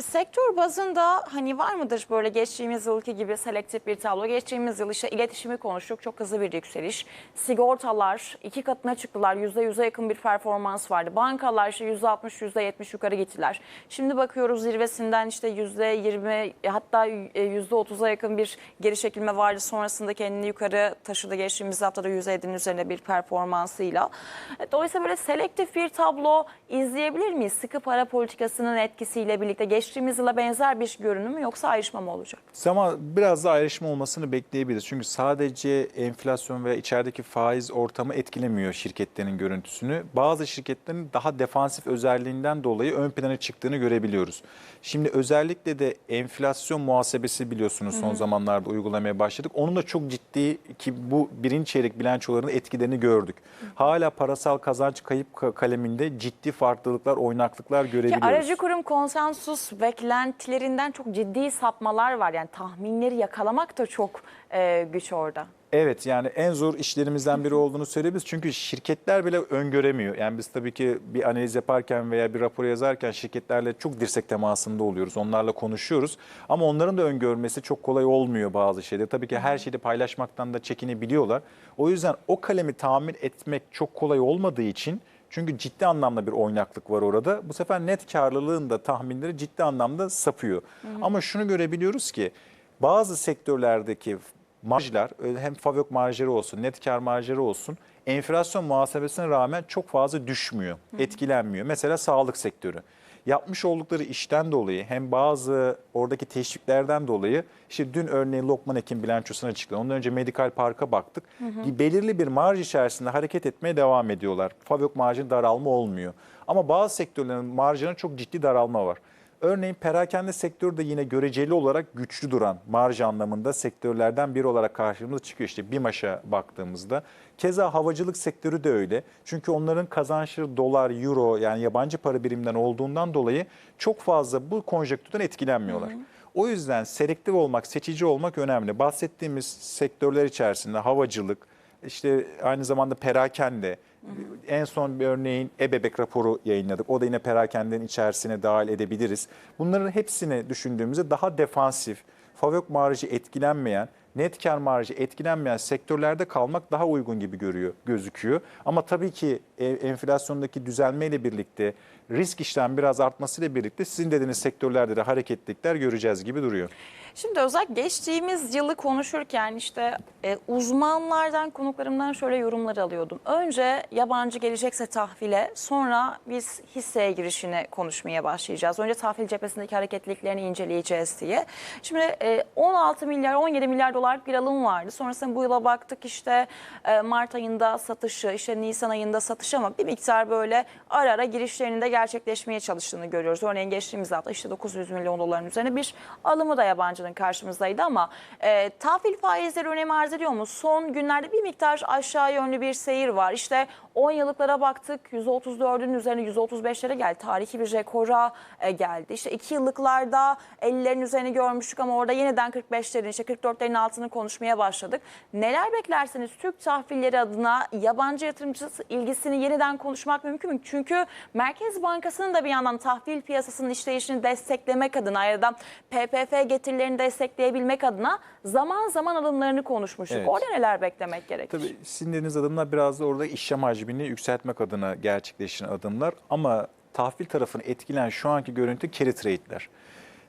Sektör bazında hani var mıdır böyle geçtiğimiz yılki gibi selektif bir tablo? Geçtiğimiz yıl işte iletişimi konuştuk. Çok hızlı bir yükseliş. Sigortalar iki katına çıktılar. %100'e yakın bir performans vardı. Bankalar işte %60, %70 yukarı gittiler. Şimdi bakıyoruz zirvesinden işte %20 hatta %30'a yakın bir geri çekilme vardı. Sonrasında kendini yukarı taşıdı. Geçtiğimiz haftada %7'nin üzerinde bir performansıyla. Dolayısıyla böyle selektif bir tablo izleyebilir miyiz? Sıkı para politikasının etkisiyle birlikte geçtiğimiz yıla benzer bir görünüm mü yoksa ayrışma mı olacak? Ama biraz da ayrışma olmasını bekleyebiliriz. Çünkü sadece enflasyon ve içerideki faiz ortamı etkilemiyor şirketlerin görüntüsünü. Bazı şirketlerin daha defansif özelliğinden dolayı ön plana çıktığını görebiliyoruz. Şimdi özellikle de enflasyon muhasebesi biliyorsunuz son zamanlarda uygulamaya başladık. Onun da çok ciddi ki bu birinci çeyrek bilançolarının etkilerini gördük. Hala parasal kazanç kayıp ka- kaleminde ciddi farklılıklar, oynaklıklar Ki görebiliyoruz. aracı kurum konsensus beklentilerinden çok ciddi sapmalar var. Yani tahminleri yakalamak da çok e, güç orada. Evet yani en zor işlerimizden biri olduğunu söyleyebiliriz. Çünkü şirketler bile öngöremiyor. Yani biz tabii ki bir analiz yaparken veya bir rapor yazarken şirketlerle çok dirsek temasında oluyoruz. Onlarla konuşuyoruz. Ama onların da öngörmesi çok kolay olmuyor bazı şeyleri. Tabii ki her şeyi paylaşmaktan da çekinebiliyorlar. O yüzden o kalemi tahmin etmek çok kolay olmadığı için çünkü ciddi anlamda bir oynaklık var orada. Bu sefer net karlılığın da tahminleri ciddi anlamda sapıyor. Ama şunu görebiliyoruz ki bazı sektörlerdeki marjlar hem fabrik marjları olsun, net kar marjları olsun enflasyon muhasebesine rağmen çok fazla düşmüyor, etkilenmiyor. Mesela sağlık sektörü. Yapmış oldukları işten dolayı hem bazı oradaki teşviklerden dolayı işte dün örneğin Lokman Hekim bilançosuna çıktı. Ondan önce Medikal Park'a baktık. Bir belirli bir marj içerisinde hareket etmeye devam ediyorlar. Fabrik marjın daralma olmuyor. Ama bazı sektörlerin marjına çok ciddi daralma var. Örneğin perakende sektörü de yine göreceli olarak güçlü duran marj anlamında sektörlerden biri olarak karşımıza çıkıyor. İşte BİMAŞ'a baktığımızda. Keza havacılık sektörü de öyle. Çünkü onların kazançları dolar, euro yani yabancı para birimden olduğundan dolayı çok fazla bu konjonktürden etkilenmiyorlar. O yüzden selektif olmak, seçici olmak önemli. Bahsettiğimiz sektörler içerisinde havacılık, işte aynı zamanda perakende, en son bir örneğin e-bebek raporu yayınladık. O da yine perakendenin içerisine dahil edebiliriz. Bunların hepsini düşündüğümüzde daha defansif, fabrik marjı etkilenmeyen, net kar marjı etkilenmeyen sektörlerde kalmak daha uygun gibi görüyor, gözüküyor. Ama tabii ki e, enflasyondaki düzelmeyle birlikte risk işlem biraz artmasıyla birlikte sizin dediğiniz sektörlerde de hareketlilikler göreceğiz gibi duruyor. Şimdi özellikle geçtiğimiz yılı konuşurken işte e, uzmanlardan, konuklarımdan şöyle yorumlar alıyordum. Önce yabancı gelecekse tahvile, sonra biz hisseye girişini konuşmaya başlayacağız. Önce tahvil cephesindeki hareketliliklerini inceleyeceğiz diye. Şimdi e, 16 milyar, 17 milyar dolarlık bir alım vardı. Sonrasında bu yıla baktık işte e, Mart ayında satışı, işte Nisan ayında satışı ama bir miktar böyle ara ara girişlerinin de gerçekleşmeye çalıştığını görüyoruz. Örneğin geçtiğimiz hafta işte 900 milyon doların üzerine bir alımı da yabancının karşımızdaydı ama e, tahvil faizleri önem arz ediyor mu? Son günlerde bir miktar aşağı yönlü bir seyir var. İşte 10 yıllıklara baktık %34'ün üzerine %35'lere geldi. Tarihi bir rekora e, geldi. İşte 2 yıllıklarda 50'lerin üzerine görmüştük ama orada yeniden 45'lerin işte 44'lerin altını konuşmaya başladık. Neler beklersiniz Türk tahvilleri adına yabancı yatırımcı ilgisini yeniden konuşmak mümkün mü? Çünkü Merkez Bankası'nın da bir yandan tahvil piyasasının işleyişini desteklemek adına ya da PPF getirilerini destekleyebilmek adına zaman zaman alımlarını konuşmuştuk. Evet. Orada neler beklemek gerekir? Tabii sizin dediğiniz adımlar biraz da orada işlem hacmini yükseltmek adına gerçekleşen adımlar. Ama tahvil tarafını etkileyen şu anki görüntü carry trade'ler.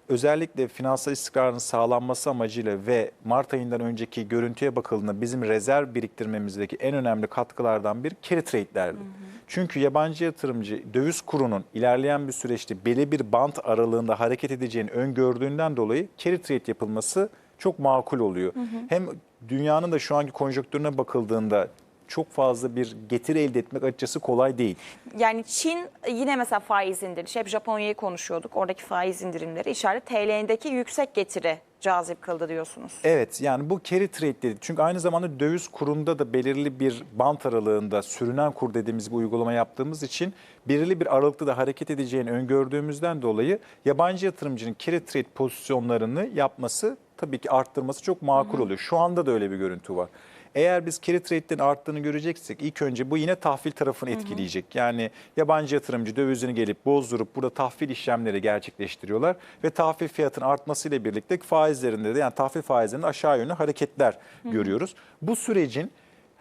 Özellikle finansal istikrarın sağlanması amacıyla ve Mart ayından önceki görüntüye bakıldığında bizim rezerv biriktirmemizdeki en önemli katkılardan biri carry trade'lerdi. Çünkü yabancı yatırımcı döviz kurunun ilerleyen bir süreçte belli bir bant aralığında hareket edeceğini öngördüğünden dolayı carry trade yapılması çok makul oluyor. Hem dünyanın da şu anki konjonktürüne bakıldığında çok fazla bir getiri elde etmek açıkçası kolay değil. Yani Çin yine mesela faiz indirişi. Hep Japonya'yı konuşuyorduk. Oradaki faiz indirimleri işaret TL'deki yüksek getiri cazip kıldı diyorsunuz. Evet yani bu carry trade dedi. Çünkü aynı zamanda döviz kurunda da belirli bir bant aralığında sürünen kur dediğimiz bir uygulama yaptığımız için belirli bir aralıkta da hareket edeceğini öngördüğümüzden dolayı yabancı yatırımcının carry trade pozisyonlarını yapması tabii ki arttırması çok makul oluyor. Şu anda da öyle bir görüntü var. Eğer biz carry trade'lerin arttığını göreceksek ilk önce bu yine tahvil tarafını etkileyecek. Yani yabancı yatırımcı dövizini gelip bozdurup burada tahvil işlemleri gerçekleştiriyorlar ve tahvil fiyatının artmasıyla birlikte faizlerinde de yani tahvil faizlerinde aşağı yönlü hareketler görüyoruz. Bu sürecin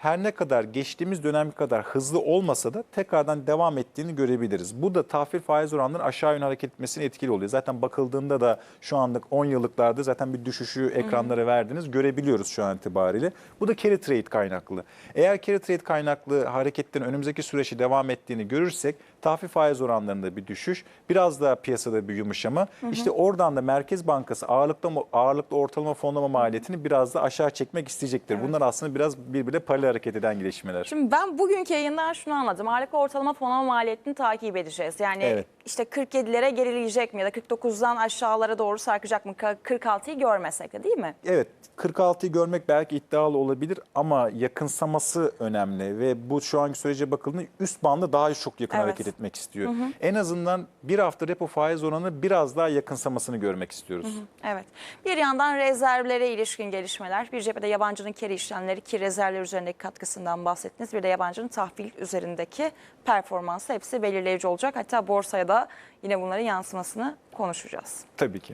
her ne kadar geçtiğimiz dönem kadar hızlı olmasa da tekrardan devam ettiğini görebiliriz. Bu da tahvil faiz oranlarının aşağı yönlü hareket etmesine etkili oluyor. Zaten bakıldığında da şu anlık 10 yıllıklarda zaten bir düşüşü ekranlara verdiniz görebiliyoruz şu an itibariyle. Bu da carry trade kaynaklı. Eğer carry trade kaynaklı hareketlerin önümüzdeki süreçte devam ettiğini görürsek tahvil faiz oranlarında bir düşüş, biraz daha piyasada bir yumuşama. İşte oradan da Merkez Bankası ağırlıklı ağırlıklı ortalama fonlama maliyetini biraz da aşağı çekmek isteyecektir. Bunlar aslında biraz birbirine paralel hareket eden gelişmeler. Şimdi ben bugünkü yayından şunu anladım. Ağırlıklı ortalama fonlama maliyetini takip edeceğiz. Yani Evet. işte 47'lere gerileyecek mi ya da 49'dan aşağılara doğru sarkacak mı? 46'yı görmesek de değil mi? Evet 46'yı görmek belki iddialı olabilir ama yakınsaması önemli ve bu şu anki sürece bakıldığında üst bandı daha çok yakın Evet. hareket etmek istiyor. En azından bir hafta repo faiz oranı biraz daha yakınsamasını görmek istiyoruz. Evet. Bir yandan rezervlere ilişkin gelişmeler, bir cephede yabancının kere işlemleri ki rezervler üzerindeki katkısından bahsettiniz. Bir de yabancının tahvil üzerindeki performansı hepsi belirleyici olacak. Hatta borsaya da yine bunların yansımasını konuşacağız. Tabii ki.